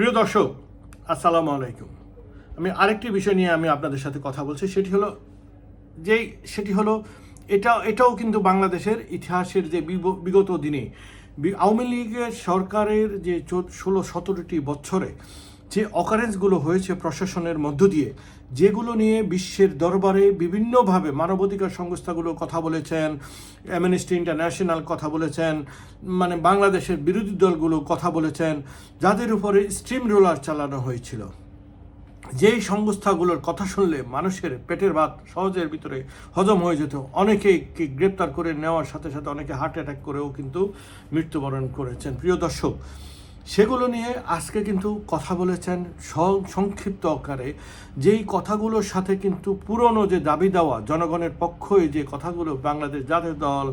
প্রিয় দর্শক, আসসালামু আলাইকুম। আমি আরেকটি বিষয় নিয়ে আমি আপনাদের সাথে কথা বলছি, সেটি হলো যে, সেটি হলো এটা, এটাও কিন্তু বাংলাদেশের ইতিহাসের যে বিগ- বিগত দিনে আওয়ামী লীগের সরকারের যে ষোলো, সতেরোটি বছরে যে অকারেন্সগুলো হয়েছে প্রশাসনের মধ্য দিয়ে, যেগুলো নিয়ে বিশ্বের দরবারে বিভিন্নভাবে মানবাধিকার সংস্থাগুলো কথা বলেছেন অ্যামনেস্টি ইন্টারন্যাশনাল কথা বলেছেন মানে বাংলাদেশের বিরোধী দলগুলো কথা বলেছেন, যাদের উপরে স্ট্রিম রোলার চালানো হয়েছিল। যেই সংস্থাগুলোর কথা শুনলে মানুষের পেটের ভাত সহজের ভিতরে হজম হয়ে যেত। অনেকেই গ্রেপ্তার করে নেওয়ার সাথে সাথে অনেকে হার্ট অ্যাটাক করেও কিন্তু মৃত্যুবরণ করেছেন। প্রিয় দর্শক সেগুলো নিয়ে আজকে কিন্তু কথা বলেছেন সংক্ষিপ্ত আকারে। যেই কথাগুলোর সাথে কিন্তু পুরনো যে দাবি দেওয়া, জনগণের পক্ষে যে কথাগুলো, বাংলাদেশ জাতীয় দল,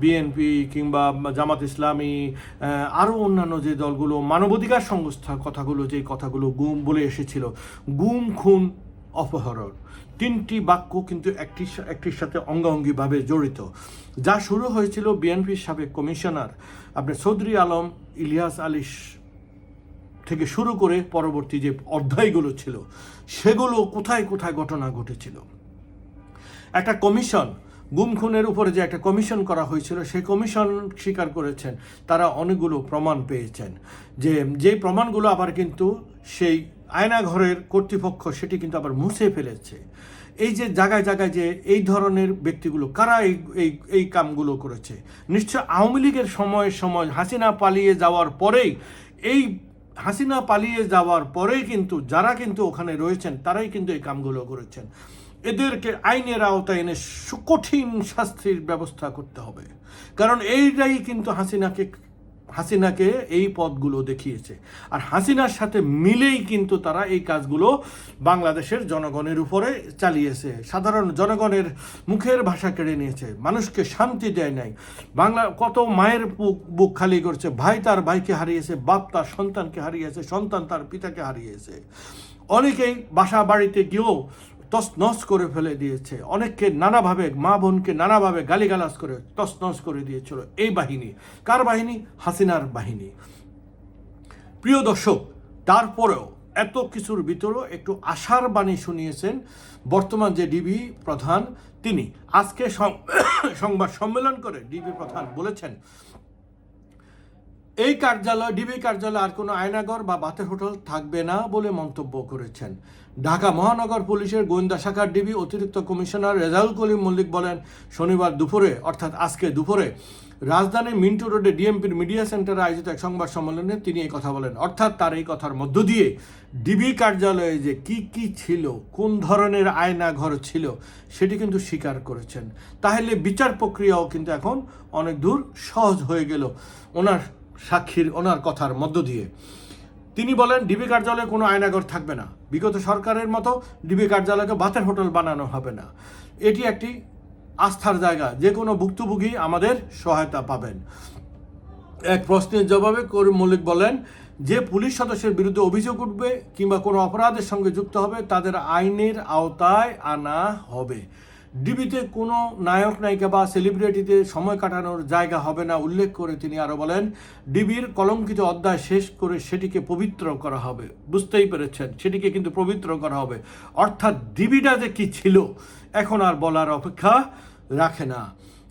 বিএনপি কিংবা জামাত ইসলামী আরও অন্যান্য যে দলগুলো, মানবাধিকার সংস্থার কথাগুলো যে কথাগুলো গুম বলে এসেছিল, গুম, খুন, অপহরণ, তিনটি বাক্য কিন্তু একটি একটির সাথে অঙ্গাঙ্গিভাবে জড়িত। যা শুরু হয়েছিল বিএনপির সাবেক কমিশনার আপনি চৌধুরী আলম, ইলিয়াস আলিস থেকে শুরু করে পরবর্তী যে অধ্যায়গুলো ছিল, সেগুলো কোথায় কোথায় ঘটনা ঘটেছিল? একটা কমিশন গুম খুনের উপরে যে একটা কমিশন করা হয়েছিল, সেই কমিশন স্বীকার করেছেন। তারা অনেকগুলো প্রমাণ পেয়েছেন। যে যে প্রমাণগুলো আবার কিন্তু সেই আয়নাঘরের কর্তৃপক্ষ, সেটি কিন্তু আবার মুছে ফেলেছে। এই যে জায়গায় জায়গায় যে এই ধরনের ব্যক্তিগুলো, কারা এই এই এই কামগুলো করেছে? নিশ্চয় আওয়ামী লীগের সময়ের সময় হাসিনা পালিয়ে যাওয়ার পরেই এই হাসিনা পালিয়ে যাওয়ার পরেই কিন্তু, যারা কিন্তু ওখানে রয়েছেন, তারাই কিন্তু এই কামগুলো করেছেন। এদেরকে আইনের আওতায় এনে সুকঠিন শাস্তির ব্যবস্থা করতে হবে। কারণ এইটাই কিন্তু হাসিনাকে হাসিনাকে এই পদগুলো দেখিয়েছে। আর হাসিনার সাথে মিলেই কিন্তু তারা এই কাজগুলো বাংলাদেশের জনগণের উপরে চালিয়েছে। সাধারণ জনগণের মুখের ভাষা কেড়ে নিয়েছে। মানুষকে শান্তি দেয় নাই। বাংলা কত মায়ের বুক খালি করছে। ভাই তার ভাইকে হারিয়েছে, বাপ তার সন্তানকে হারিয়েছে, সন্তান তার পিতাকে হারিয়েছে। অনেকেই বাসা বাড়িতে গিয়েও তছনছ করে ফেলে দিয়েছে। অনেককে নানাভাবে, মা বোনকে নানাভাবে গালিগালাজ করে তছনছ করে দিয়েছিল এই বাহিনী। কার বাহিনী? হাসিনার বাহিনী। প্রিয় দর্শক, তারপরেও এত কিছুর ভিতরেও একটু আশার বাণী শুনিয়েছেন বর্তমান যে ডিবি প্রধান। তিনি আজকে সংবাদ সম্মেলন করে ডিবি প্রধান বলেছেন এই কার্যালয়, ডিবি কার্যালয় আর কোনো আয়নাগর বা বাতের হোটেল থাকবে না বলে মন্তব্য করেছেন। ঢাকা মহানগর পুলিশের গোয়েন্দা শাখার ডিবি অতিরিক্ত কমিশনার রেজাউল কলিম মল্লিক বলেন, শনিবার দুপুরে, অর্থাৎ আজকে দুপুরে, রাজধানীর মিন্টু রোডে ডিএমপির মিডিয়া সেন্টারে আয়োজিত এক সংবাদ সম্মেলনে তিনি এই কথা বলেন। অর্থাৎ তার এই কথার মধ্য দিয়ে ডিবি কার্যালয়ে যে কি কি ছিল, কোন ধরনের আয়না ঘর ছিল, সেটি কিন্তু স্বীকার করেছেন। তাহলে বিচার প্রক্রিয়াও কিন্তু এখন অনেক দূর সহজ হয়ে গেল। ওনার সাক্ষীর ওনার কথার মধ্য দিয়ে। তিনি বলেন, ডিবি কার্যালয়ে কোনো আয়নাঘর থাকবে না। বিগত সরকারের মতো ডিবি কার্যালয়কে বাতের হোটেল বানানো হবে না। এটি একটি আস্থার জায়গা। যে কোনো ভুক্তভোগী আমাদের সহায়তা পাবেন। এক প্রশ্নের জবাবে করিম মল্লিক বলেন, যে পুলিশ সদস্যের বিরুদ্ধে অভিযোগ উঠবে কিংবা কোনো অপরাধের সঙ্গে যুক্ত হবে, তাদের আইনের আওতায় আনা হবে। ডিবিতে কোনো নায়ক নায়িকা বা সেলিব্রিটিতে সময় কাটানোর জায়গা হবে না, উল্লেখ করে তিনি আরও বলেন, ডিবির কলঙ্কিত অধ্যায় শেষ করে সেটিকে পবিত্র করা হবে। বুঝতেই পেরেছেন, সেটিকে কিন্তু পবিত্র করা হবে। অর্থাৎ ডিবিটা যে কি ছিল, এখন আর বলার অপেক্ষা রাখে না।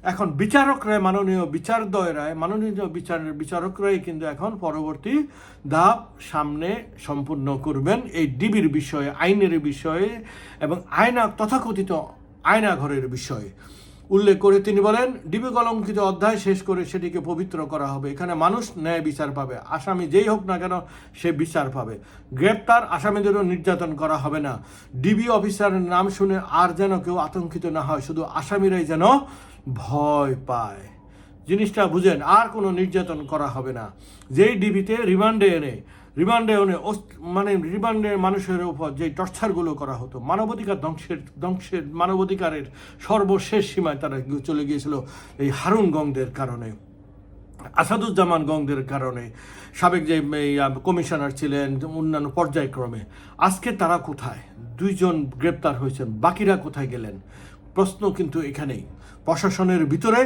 এখন বিচারকরাই, মাননীয় বিচারদয়রায় মাননীয় বিচারের বিচারকরাই কিন্তু এখন পরবর্তী ধাপ সামনে সম্পূর্ণ করবেন এই ডিবির বিষয়ে, আইনের বিষয়ে এবং আয়না তথাকথিত আয়নাঘরের বিষয়ে। উল্লেখ করে তিনি বলেন, ডিবি কলঙ্কিত অধ্যায় শেষ করে সেটিকে পবিত্র করা হবে। এখানে মানুষ ন্যায় বিচার পাবে। আসামি যেই হোক না কেন, সে বিচার পাবে। গ্রেপ্তার আসামিদেরও নির্যাতন করা হবে না। ডিবি অফিসারের নাম শুনে আর যেন কেউ আতঙ্কিত না হয়, শুধু আসামিরাই যেন ভয় পায়। জিনিসটা বুঝেন, আর কোনো নির্যাতন করা হবে না। যেই ডিবিতে রিমান্ডে এনে রিমান্ডে এনে মানে রিমান্ডে মানুষের উপর যে টর্চারগুলো করা হতো, মানবাধিকার ধ্বংসের ধ্বংসের, মানবাধিকারের সর্বশেষ সীমায় তারা চলে গিয়েছিল এই হারুন গংদের কারণে, আসাদুজ্জামান গঙ্গদের কারণে, সাবেক যে কমিশনার ছিলেন অন্যান্য পর্যায়ক্রমে। আজকে তারা কোথায়? দুইজন গ্রেপ্তার হয়েছেন, বাকিরা কোথায় গেলেন? প্রশ্ন কিন্তু এখানেই। প্রশাসনের ভিতরে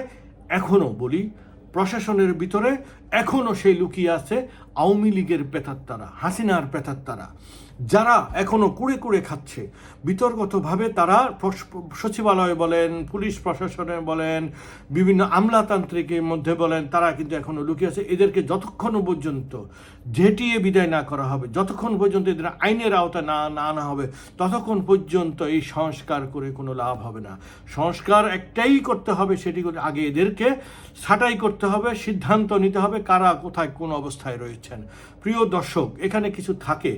এখনও বলি, প্রশাসনের ভিতরে এখনও সেই লুকিয়ে আছে আওয়ামী লীগের পেতাত্তারা হাসিনার পেতাত্তারা যারা এখনও কুড়ে কুড়ে খাচ্ছে, বিতর্কতভাবে তারা সচিবালয় বলেন, পুলিশ প্রশাসনে বলেন, বিভিন্ন আমলাতান্ত্রিকের মধ্যে বলেন, তারা কিন্তু এখনও লুকিয়ে আছে। এদেরকে যতক্ষণ পর্যন্ত ঝেঁটিয়ে বিদায় না করা হবে, যতক্ষণ পর্যন্ত এদের আইনের আওতা না না আনা হবে, ততক্ষণ পর্যন্ত এই সংস্কার করে কোনো লাভ হবে না। সংস্কার একটাই করতে হবে, সেটি আগে এদেরকে ছাঁটাই করতে হবে, সিদ্ধান্ত নিতে হবে কারা কোথায় কোন অবস্থায় রয়েছেন প্রিয় দর্শক, এখানে কিছু থাকে।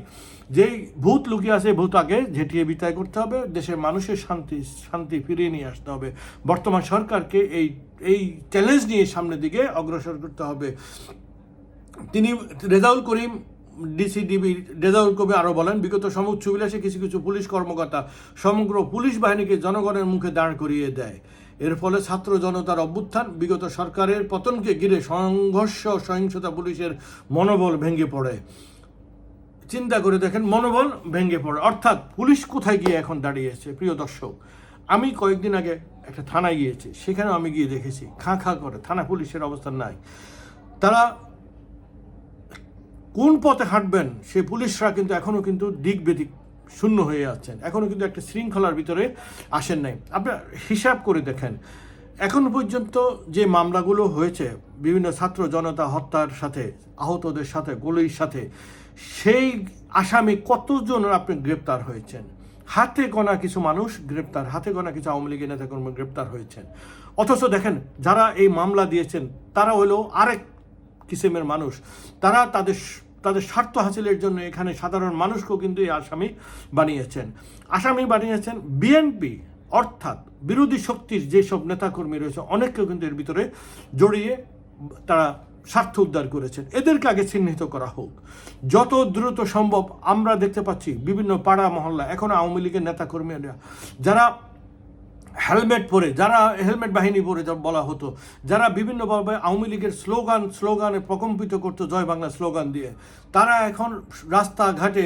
যেই ভূত লুকিয়ে আছে, ভূত আগে ঝেঁটিয়ে বিদায় করতে হবে, দেশের মানুষের শান্তি শান্তি ফিরিয়ে নিয়ে আসতে হবে। বর্তমান সরকারকে এই এই চ্যালেঞ্জ নিয়ে সামনের দিকে অগ্রসর করতে হবে। তিনি রেজাউল করিম ডিসিডিবি রেজাউল কবি আরও বলেন, বিগত সমুচ্চ বিলাসে কিছু কিছু পুলিশ কর্মকর্তা সমগ্র পুলিশ বাহিনীকে জনগণের মুখে দাঁড় করিয়ে দেয়। এর ফলে ছাত্র জনতার অভ্যুত্থান, বিগত সরকারের পতনকে ঘিরে সংঘর্ষ সহিংসতা পুলিশের মনোবল ভেঙে পড়ে। চিন্তা করে দেখেন, মনোবল ভেঙে পড়ে। অর্থাৎ পুলিশ কোথায় গিয়ে এখন দাঁড়িয়েছে প্রিয় দর্শক, আমি কয়েকদিন আগে একটা থানায় গিয়েছি। সেখানেও আমি গিয়ে দেখেছি, খাঁ খাঁ করে। থানা পুলিশের অবস্থান নাই। তারা কোন পথে হাঁটবেন, সে পুলিশরা কিন্তু এখনও কিন্তু দিক বেদিক শূন্য হয়ে যাচ্ছেন। এখনও কিন্তু একটা শৃঙ্খলার ভিতরে আসেন নাই। আপনার হিসাব করে দেখেন, এখন পর্যন্ত যে মামলাগুলো হয়েছে, বিভিন্ন ছাত্র জনতা হত্যার সাথে, আহতদের সাথে, গুলির সাথে, সেই আসামি কতজন আপনি গ্রেপ্তার হয়েছেন? হাতে গোনা কিছু মানুষ গ্রেপ্তার, হাতে গোনা কিছু আওয়ামী লীগের নেতাকর্মী গ্রেপ্তার হয়েছেন। অথচ দেখেন, যারা এই মামলা দিয়েছেন, তারা হলো আরেক কিসিমের মানুষ। তারা তাদের তাদের স্বার্থ হাসিলের জন্য এখানে সাধারণ মানুষকেও কিন্তু এই আসামি বানিয়েছেন। আসামি বানিয়েছেন বিএনপি অর্থাৎ বিরোধী শক্তির যেসব নেতাকর্মী রয়েছে, অনেককেও কিন্তু এর ভিতরে জড়িয়ে তারা স্বার্থ উদ্ধার করেছেন। এদেরকে আগে চিহ্নিত করা হোক। যত দ্রুত সম্ভব আমরা দেখতে পাচ্ছি বিভিন্ন পাড়া মহল্লা এখন আওয়ামী লীগের নেতাকর্মীরা, যারা হেলমেট পরে, যারা হেলমেট বাহিনী পরে বলা হতো, যারা বিভিন্নভাবে আওয়ামী লীগের স্লোগান, স্লোগানে প্রকম্পিত করতো জয় বাংলা স্লোগান দিয়ে, তারা এখন রাস্তাঘাটে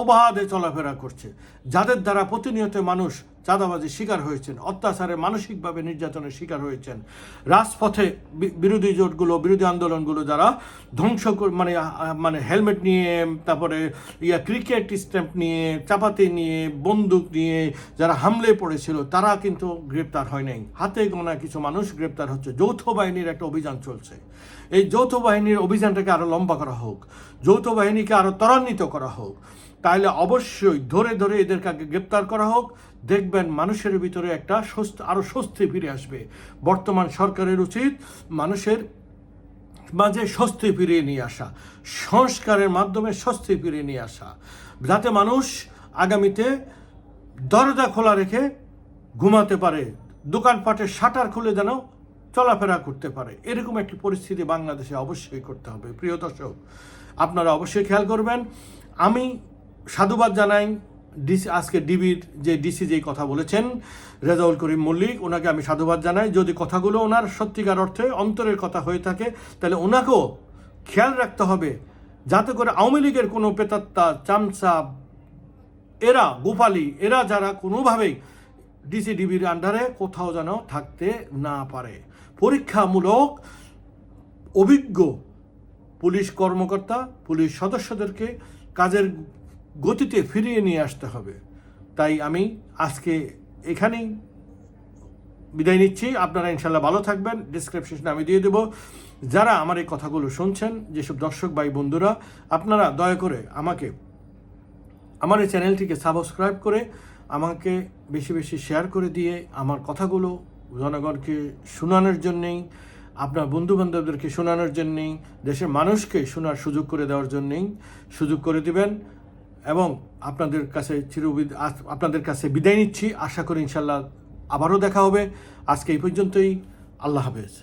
অবাধে চলাফেরা করছে। যাদের দ্বারা প্রতিনিয়ত মানুষ চাঁদাবাজির শিকার হয়েছেন, অত্যাচারে মানসিকভাবে নির্যাতনের শিকার হয়েছেন। রাজপথে বিরোধী জোটগুলো, বিরোধী আন্দোলনগুলো যারা ধ্বংস মানে মানে হেলমেট নিয়ে, তারপরে ইয়া ক্রিকেট স্ট্যাম্প নিয়ে, চাপাতি নিয়ে, বন্দুক নিয়ে যারা হামলে পড়েছিল, তারা কিন্তু গ্রেপ্তার হয় নাই। হাতে গোনা কিছু মানুষ গ্রেপ্তার হচ্ছে। যৌথ বাহিনীর একটা অভিযান চলছে। এই যৌথ বাহিনীর অভিযানটাকে আরও লম্বা করা হোক, যৌথ বাহিনীকে আরও ত্বরান্বিত করা হোক। তাহলে অবশ্যই ধরে ধরে এদেরকে গ্রেপ্তার করা হোক। দেখবেন মানুষের ভিতরে একটা স্বস্তি আরও স্বস্তি ফিরে আসবে। বর্তমান সরকারের উচিত মানুষের মাঝে স্বস্তি ফিরিয়ে নিয়ে আসা, সংস্কারের মাধ্যমে স্বস্তি ফিরিয়ে নিয়ে আসা, যাতে মানুষ আগামীতে দরজা খোলা রেখে ঘুমাতে পারে দোকানপাটের শাটার খুলে যেন চলাফেরা করতে পারে। এরকম একটি পরিস্থিতি বাংলাদেশে অবশ্যই করতে হবে। প্রিয় দর্শক, আপনারা অবশ্যই খেয়াল করবেন, আমি সাধুবাদ জানাই। ডিসি, আজকে ডিবির যে ডিসি যেই কথা বলেছেন, রেজাউল করিম মল্লিক, ওনাকে আমি সাধুবাদ জানাই। যদি কথাগুলো ওনার সত্যিকার অর্থে অন্তরের কথা হয়ে থাকে, তাহলে ওনাকেও খেয়াল রাখতে হবে। যাতে করে আওয়ামী লীগের কোনো পেতাত্তা চামচা, এরা, গোপালী, এরা যারা কোনোভাবেই ডিসি ডিবির আন্ডারে কোথাও যেন থাকতে না পারে। পরীক্ষামূলক অভিজ্ঞ পুলিশ কর্মকর্তা, পুলিশ সদস্যদেরকে কাজের গতিতে ফিরিয়ে নিয়ে আসতে হবে। তাই আমি আজকে এখানেই বিদায় নিচ্ছি। আপনারা ইনশাল্লাহ ভালো থাকবেন। ডিসক্রিপশনে আমি দিয়ে দেব। যারা আমার এই কথাগুলো শুনছেন, যেসব দর্শক ভাই, বন্ধুরা, আপনারা দয়া করে আমাকে, আমার এই চ্যানেলটিকে সাবস্ক্রাইব করে আমাকে বেশি বেশি শেয়ার করে দিয়ে আমার কথাগুলো জনগণকে শোনানোর জন্যেই, আপনার বন্ধু বান্ধবদেরকে শোনানোর জন্যেই, দেশের মানুষকে শোনার সুযোগ করে দেওয়ার জন্যেই সুযোগ করে দিবেন। এবং আপনাদের কাছে চিরবিদ আপনাদের কাছে বিদায় নিচ্ছি। আশা করি ইনশাল্লাহ আবারও দেখা হবে। আজকে এই পর্যন্তই। আল্লাহ হাফেজ।